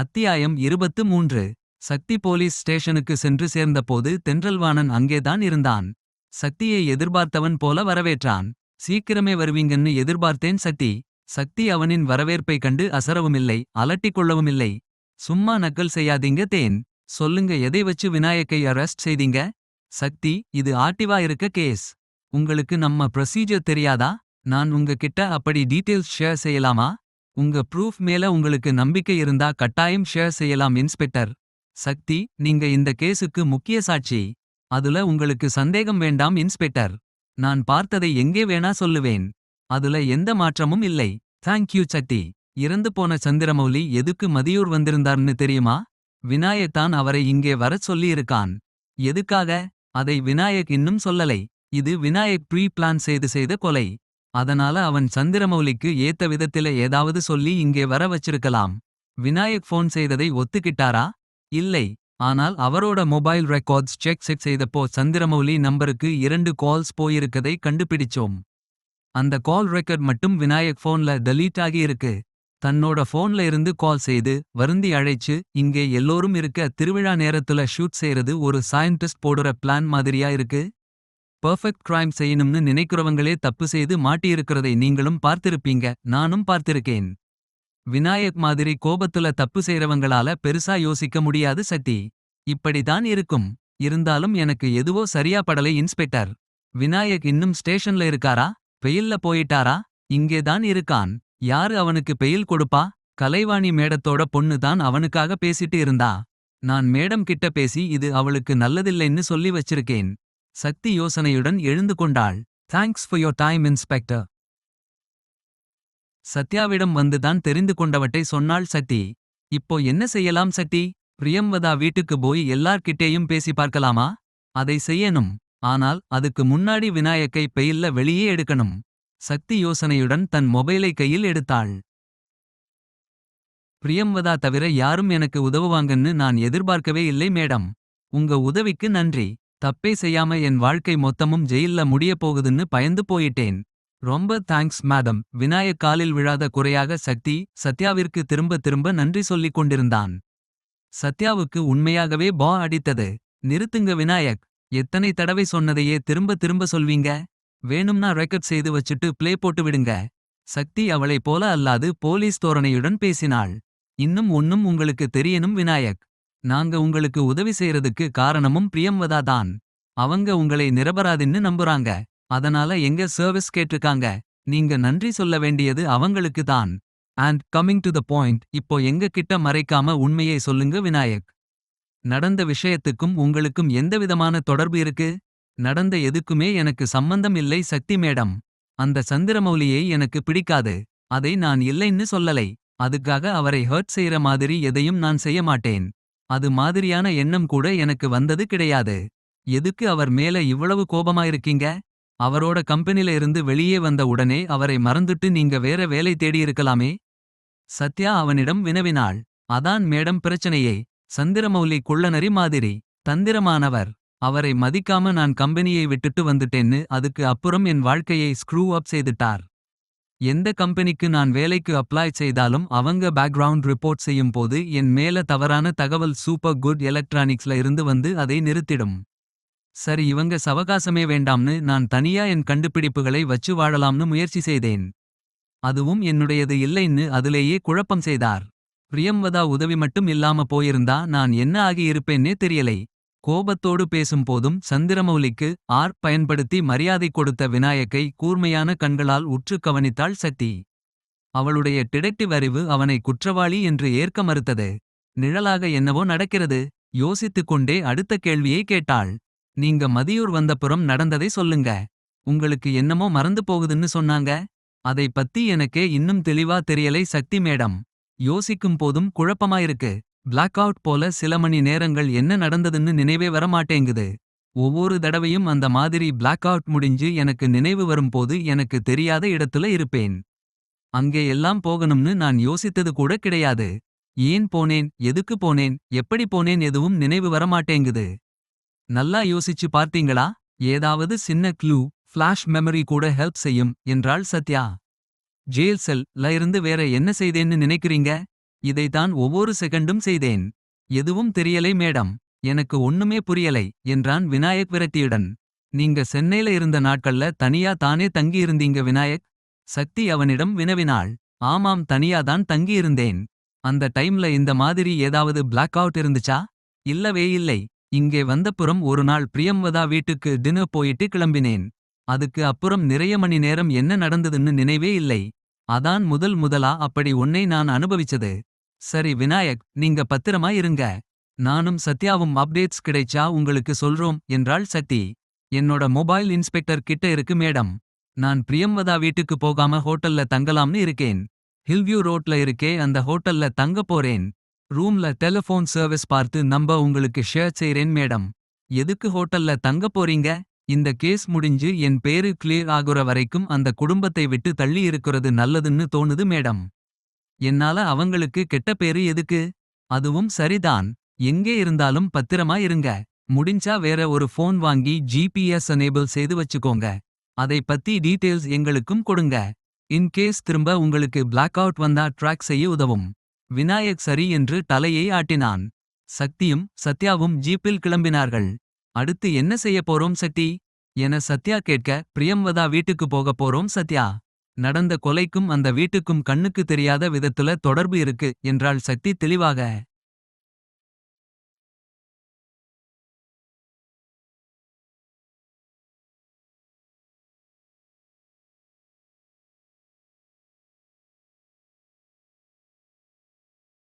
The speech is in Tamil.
அத்தியாயம் இருபத்து மூன்று. சக்தி போலீஸ் ஸ்டேஷனுக்கு சென்று சேர்ந்தபோது தென்றல்வாணன் அங்கேதான் இருந்தான். சக்தியை எதிர்பார்த்தவன் போல வரவேற்றான். சீக்கிரமே வருவீங்கன்னு எதிர்பார்த்தேன் சக்தி. சக்தி அவனின் வரவேற்பை கண்டு அசரவுமில்லை அலட்டிக் கொள்ளவுமில்லை. சும்மா நக்கல் செய்யாதீங்க தேன். சொல்லுங்க எதை வச்சு விநாயக்கை அரெஸ்ட் செய்தீங்க? சக்தி இது ஆட்டிவா இருக்க கேஸ் உங்களுக்கு நம்ம ப்ரொசீஜர் தெரியாதா? நான் உங்ககிட்ட அப்படி டீட்டெயில்ஸ் ஷேர் செய்யலாமா? உங்க ப்ரூஃப் மேல உங்களுக்கு நம்பிக்கை இருந்தா கட்டாயம் ஷேர் செய்யலாம் இன்ஸ்பெக்டர் சக்தி நீங்க இந்த கேஸுக்கு முக்கிய சாட்சி அதுல உங்களுக்கு சந்தேகம் வேண்டாம் இன்ஸ்பெக்டர் நான் பார்த்ததை எங்கே வேணா சொல்லுவேன். அதுல எந்த மாற்றமும் இல்லை. Thank you Shakti. இறந்து போன சந்திரமௌலி எதுக்கு மதியூர் வந்திருந்தார்னு தெரியுமா? விநாயக் தான் அவரை இங்கே வரச் சொல்லியிருக்கான். எதுக்காக? அதை விநாயக் இன்னும் சொல்லலை. இது விநாயக் ப்ரீ பிளான் செய்து செய்த கொலை. அதனால அவன் சந்திரமௌலிக்கு ஏத்த விதத்தில ஏதாவது சொல்லி இங்கே வர வச்சிருக்கலாம். விநாயக் ஃபோன் செய்ததை ஒத்துக்கிட்டாரா? இல்லை. ஆனால் அவரோட மொபைல் ரெக்கார்ட்ஸ் செக் செக் செய்தப்போ சந்திரமௌலி நம்பருக்கு இரண்டு கால்ஸ் போயிருக்கதை கண்டுபிடிச்சோம். அந்த கால் ரெக்கார்ட் மட்டும் விநாயக் ஃபோன்ல டெலீட் ஆகி இருக்கு. தன்னோட ஃபோன்ல இருந்து கால் செய்து வருந்தி அழைச்சு இங்கே எல்லோரும் இருக்க திருவிழா நேரத்துல ஷூட் செய்யறது ஒரு சயின்டிஸ்ட் போடுற பிளான் மாதிரியா இருக்கு? பெர்ஃபெக்ட் கிரைம் செய்யணும்னு நினைக்கிறவங்களே தப்பு செய்து மாட்டியிருக்கிறதை நீங்களும் பார்த்திருப்பீங்க நானும் பார்த்திருக்கேன். விநாயக் மாதிரி கோபத்துல தப்பு செய்றவங்களால பெருசா யோசிக்க முடியாது சட்டி இப்படிதான் இருக்கும். இருந்தாலும் எனக்கு எதுவோ சரியா படலை இன்ஸ்பெக்டர். விநாயக் இன்னும் ஸ்டேஷன்ல இருக்காரா? பெயில்ல போயிட்டாரா? இங்கேதான் இருக்கான். யாரு அவனுக்கு பெயில் கொடுப்பா? கலைவாணி மேடத்தோட பொண்ணு தான் அவனுக்காக பேசிட்டு இருந்தா. நான் மேடம் கிட்ட பேசி இது அவளுக்கு நல்லதில்லைன்னு சொல்லி வச்சிருக்கேன். சக்தி யோசனையுடன் எழுந்து கொண்டாள். Thanks for your time inspector சத்யாவிடம் வந்துதான் தெரிந்து கொண்டவற்றை சொன்னாள் சக்தி. இப்போ என்ன செய்யலாம் சக்தி? பிரியம்வதா வீட்டுக்கு போய் எல்லார்கிட்டேயும் பேசி பார்க்கலாமா? அதை செய்யணும். ஆனால் அதுக்கு முன்னாடி விநாயக்கை பெயில்ல வெளியே எடுக்கணும். சக்தி யோசனையுடன் தன் மொபைலை கையில் எடுத்தாள். பிரியம்வதா தவிர யாரும் எனக்கு உதவுவாங்கன்னு நான் எதிர்பார்க்கவே இல்லை மேடம். உங்க உதவிக்கு நன்றி. தப்பே செய்யாம என் வாழ்க்கை மொத்தமும் ஜெயில்ல முடியப் போகுதுன்னு பயந்து போயிட்டேன். ரொம்ப தேங்க்ஸ் மேடம் விநாயக் காலில் விழாத குறையாக சக்தி சத்யாவிற்கு திரும்ப திரும்ப நன்றி சொல்லிக் கொண்டிருந்தான். சத்யாவுக்கு உண்மையாகவே பா அடித்தது. நிறுத்துங்க விநாயக். எத்தனை தடவை சொன்னதையே திரும்ப திரும்ப சொல்வீங்க? வேணும்னா ரெக்கார்ட் செய்து வச்சுட்டு பிளே போட்டு விடுங்க. சக்தி அவளைப் போல அல்லாது போலீஸ் தோரணையுடன் பேசினாள். இன்னும் ஒன்னும் உங்களுக்கு தெரியணும் விநாயக். நாங்க உங்களுக்கு உதவி செய்யறதுக்கு காரணமும் பிரியம்வதா தான். அவங்க உங்களை நிரபராதின்னு நம்புறாங்க. அதனால எங்க சர்வீஸ் கேட்டிருக்காங்க. நீங்க நன்றி சொல்ல வேண்டியது அவங்களுக்கு தான். And coming to the point இப்போ எங்க கிட்ட மறைக்காம உண்மையை சொல்லுங்க விநாயக். நடந்த விஷயத்துக்கும் உங்களுக்கும் எந்தவிதமான தொடர்பு இருக்கு? நடந்த எதுக்குமே எனக்கு சம்பந்தம் இல்லை சக்தி மேடம். அந்த சந்திரமௌலியை எனக்கு பிடிக்காது. அதை நான் இல்லைன்னு சொல்லலை. அதுக்காக அவரை ஹர்ட் செய்யற மாதிரி எதையும் நான் செய்ய மாட்டேன். அது மாதிரியான எண்ணம் கூட எனக்கு வந்தது கிடையாது. எதுக்கு அவர் மேல இவ்வளவு கோபமாயிருக்கீங்க? அவரோட கம்பெனில இருந்து வெளியே வந்த உடனே அவரை மறந்துட்டு நீங்க வேற வேலை தேடியிருக்கலாமே சத்யா அவனிடம் வினவினாள். அதான் மேடம் பிரச்சனையே. சந்திரமௌலி குள்ளனரி மாதிரி. தந்திரமானவர். அவரை மதிக்காம நான் கம்பெனியை விட்டுட்டு வந்துட்டேன்னு அதுக்கு அப்புறம் என் வாழ்க்கையை ஸ்க்ரூ அப் செய்துட்டார். எந்த கம்பெனிக்கு நான் வேலைக்கு அப்ளை செய்தாலும் அவங்க பேக்ரவுண்ட் ரிப்போர்ட் செய்யும் போது என் மேல தவறான தகவல் சூப்பர் குட் எலக்ட்ரானிக்ஸ்ல இருந்து வந்து அதை நிறுத்திடும். சரி இவங்க சவகாசமே வேண்டாம்னு நான் தனியா என் கண்டுபிடிப்புகளை வச்சு வாழலாம்னு முயற்சி செய்தேன். அதுவும் என்னுடையது இல்லைன்னு அதிலேயே குழப்பம் செய்தார். பிரியம்வதா உதவி மட்டும் இல்லாம போயிருந்தா நான் என்ன ஆகியிருப்பேன்னே தெரியலை. கோபத்தோடு பேசும்போதும் சந்திரமௌலிக்கு ஆர் பயன்படுத்தி மரியாதை கொடுத்த விநாயக்கை கூர்மையான கண்களால் உற்று கவனித்தாள் சக்தி. அவளுடைய டிடெக்டிவ் அறிவு அவனை குற்றவாளி என்று ஏற்க மறுத்தது. நிழலாக என்னவோ நடக்கிறது யோசித்துக் கொண்டே அடுத்த கேள்வியை கேட்டாள். நீங்க மதியூர் வந்தப்புறம் நடந்ததை சொல்லுங்க. உங்களுக்கு என்னமோ மறந்து போகுதுன்னு சொன்னாங்க. அதை பத்தி எனக்கே இன்னும் தெளிவா தெரியலை சக்தி மேடம். யோசிக்கும் போதும் குழப்பமாயிருக்கு. பிளாக் அவுட் போல சில மணி நேரங்கள் என்ன நடந்ததுன்னு நினைவே வரமாட்டேங்குது. ஒவ்வொரு தடவையும் அந்த மாதிரி பிளாக் அவுட் முடிஞ்சு எனக்கு நினைவு வரும்போது எனக்கு தெரியாத இடத்துல இருப்பேன். அங்கே எல்லாம் போகணும்னு நான் யோசித்தது கூட கிடையாது. ஏன் போனேன்? எதுக்கு போனேன்? எப்படி போனேன்? எதுவும் நினைவு வரமாட்டேங்குது. நல்லா யோசிச்சு பார்த்தீங்களா? ஏதாவது சின்ன க்ளூ ஃப்ளாஷ் மெமரி கூட ஹெல்ப் செய்யும் என்றாள் சத்யா. ஜெயில் செல் ல இருந்து வேற என்ன செய்தேன்னு நினைக்கிறீங்க? இதைதான் ஒவ்வொரு செகண்டும் செய்தேன். எதுவும் தெரியலை மேடம் எனக்கு ஒண்ணுமே புரியலை என்றான் விநாயக் விரக்தியுடன் நீங்க சென்னையில இருந்த நாட்கள்ல தனியா தானே தங்கியிருந்தீங்க விநாயக்? சக்தி அவனிடம் வினவினாள். ஆமாம் தனியா தான் தங்கியிருந்தேன். அந்த டைம்ல இந்த மாதிரி ஏதாவது பிளாக் அவுட் இருந்துச்சா? இல்லவே இல்லை. இங்கே வந்தப்புறம் ஒரு நாள் பிரியம்வதா வீட்டுக்கு டின்னர் போயிட்டு கிளம்பினேன். அதுக்கு அப்புறம் நிறைய மணி நேரம் என்ன நடந்ததுன்னு நினைவே இல்லை. அதான் முதல் முதலா அப்படி உன்னை நான் அனுபவிச்சது. சரி விநாயக் நீங்க பத்திரமா இருங்க. நானும் சத்யாவும் அப்டேட்ஸ் கிடைச்சா உங்களுக்கு சொல்றோம் என்றாள் சக்தி என்னோட மொபைல் இன்ஸ்பெக்டர் கிட்ட இருக்கு மேடம். நான் பிரியம்வதா வீட்டுக்கு போகாம ஹோட்டல்ல தங்கலாம்னு இருக்கேன். ஹில்வியூ ரோட்ல இருக்கே அந்த ஹோட்டல்ல தங்க போறேன். ரூம்ல டெலிஃபோன் சர்வீஸ் பார்த்து நம்ப உங்களுக்கு ஷேர் செய்றேன் மேடம். எதுக்கு ஹோட்டல்ல தங்க போறீங்க? இந்த கேஸ் முடிஞ்சு என் பேரு கிளியர் ஆகுற வரைக்கும் அந்த குடும்பத்தை விட்டு தள்ளி இருக்கிறது நல்லதுன்னு தோணுது மேடம். என்னால அவங்களுக்கு கெட்ட பேரு எதுக்கு? அதுவும் சரிதான். எங்கே இருந்தாலும் பத்திரமா இருங்க. முடிஞ்சா வேற ஒரு ஃபோன் வாங்கி ஜிபிஎஸ் எனேபிள் செய்து வச்சுக்கோங்க. அதை பத்தி டீட்டெயில்ஸ் எங்களுக்கும் கொடுங்க. இன்கேஸ் திரும்ப உங்களுக்கு பிளாக் அவுட் வந்தா ட்ராக் செய்ய உதவும். விநாயக் சரி என்று தலையை ஆட்டினான். சக்தியும் சத்யாவும் ஜீப்பில் கிளம்பினார்கள். அடுத்து என்ன செய்ய போறோம் சக்தி? என சத்யா கேட்க பிரியம்வதா வீட்டுக்கு போக போறோம் சத்யா. நடந்த கொலைக்கும் அந்த வீட்டுக்கும் கண்ணுக்கு தெரியாத விதத்துல தொடர்பு இருக்கு என்றாள் சக்தி தெளிவாக.